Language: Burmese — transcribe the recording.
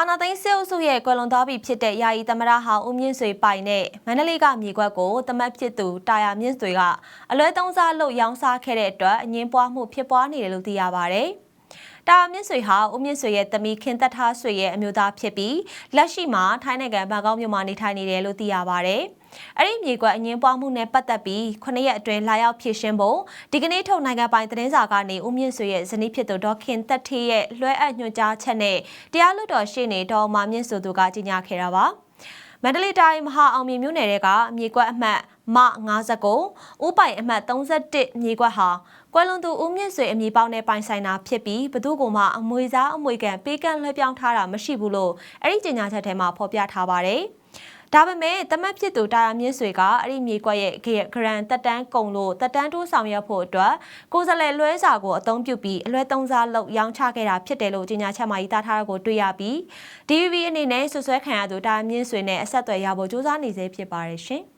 အာနာသိန်းစစ်အုပ်စုရဲ့ကွယ်လွန်သွားပြီဖြစ်တဲ့ယာယီသမရဟောင်းဦးမြင့်ဆွေပိုင်နဲ့မန္တလေးကမြေကွက်ကိုတမတ်ဖြစ်သူတာယာမြင့်ဆွေကအလွဲသုံးစားလုပ်ရောင်းစားခဲ့တဲ့အတွက်အငင်းပွားမှုဖြစ်ပွားနေတယ်လို့သိရပါဗျ။ တာယာမြင့်ဆွေဟာဦးမြင့်ဆွေရဲ့သမီးခင်သက်ထားဆွေရဲ့အမျိုးသားဖြစ်ပြီးလက်ရှိမှာထိုင်းနိုင်ငံဘန်ကောက်မြို့မှာနေထိုင်နေတယ်လို့သိရပါဗျ။အဲ့ဒီမြေကွက်အငင်းပွားမှုနဲ့ပတ်သက်ပြီး9ရက်အတွင်းလာရောက်ဖြည့်ရှင်းဖို့ဒီကနေ့ထုတ်နိုင်ငံပိုင်သတင်းစာကနေဦးမြင့်ဆွေရဲ့ဇနီးဖြစ်သူဒေါက်ခင်သက်ထေးရဲ့လွှဲအပ်ညွှန်ကြားချက်နဲ့တရားလွှတ်တော်ရှေ့နေဒေါ်မာမြင့်ဆိုသူကကြေညာခဲ့တာပါ မန္တလေးတိုင်းမဟာအောင်မြေမြို့နယ်ကမြေကွက်အမှတ်မ59ဦးပိုင်အမှတ်31မြေကွက်ဟာကွယ်လွန်သူဦးမြင့်ဆွေအမည်ပေါက်နဲ့ပိုင်ဆိုင်တာဖြစ်ပြီးဘသူကမှအမွေစားအမွေကန်ပေးကမ်းလွှဲပြောင်းထားတာမရှိဘူးလို့အဲ့ဒီကြေညာချက်ထဲမှာဖော်ပြထားပါတယ်။ ဒါပေမဲ့တမတ်ဖြစ်သူတာယာမြင့်ဆွေကအဲ့ဒီမြေကွက်ရဲ့ဂရန်တက်တန်းကုံလို့တက်တန်းတိုးဆောင်ရွက်ဖို့အတွက်ကိုယ်စားလှယ်လွှဲစာကိုအသုံးပြုပြီးအလွဲသုံးစားလုပ်ရောင်းချခဲ့တာဖြစ်တယ်လို့ကြေညာချက်မှာရေးသားထားတာကိုတွေ့ရပြီး DVB အနေနဲ့ဆွဆွဲခံရသူတာယာမြင့်ဆွေနဲ့အဆက်အသွယ်ရဖို့စူးစမ်းနေစေဖြစ်ပါတယ်ရှင်။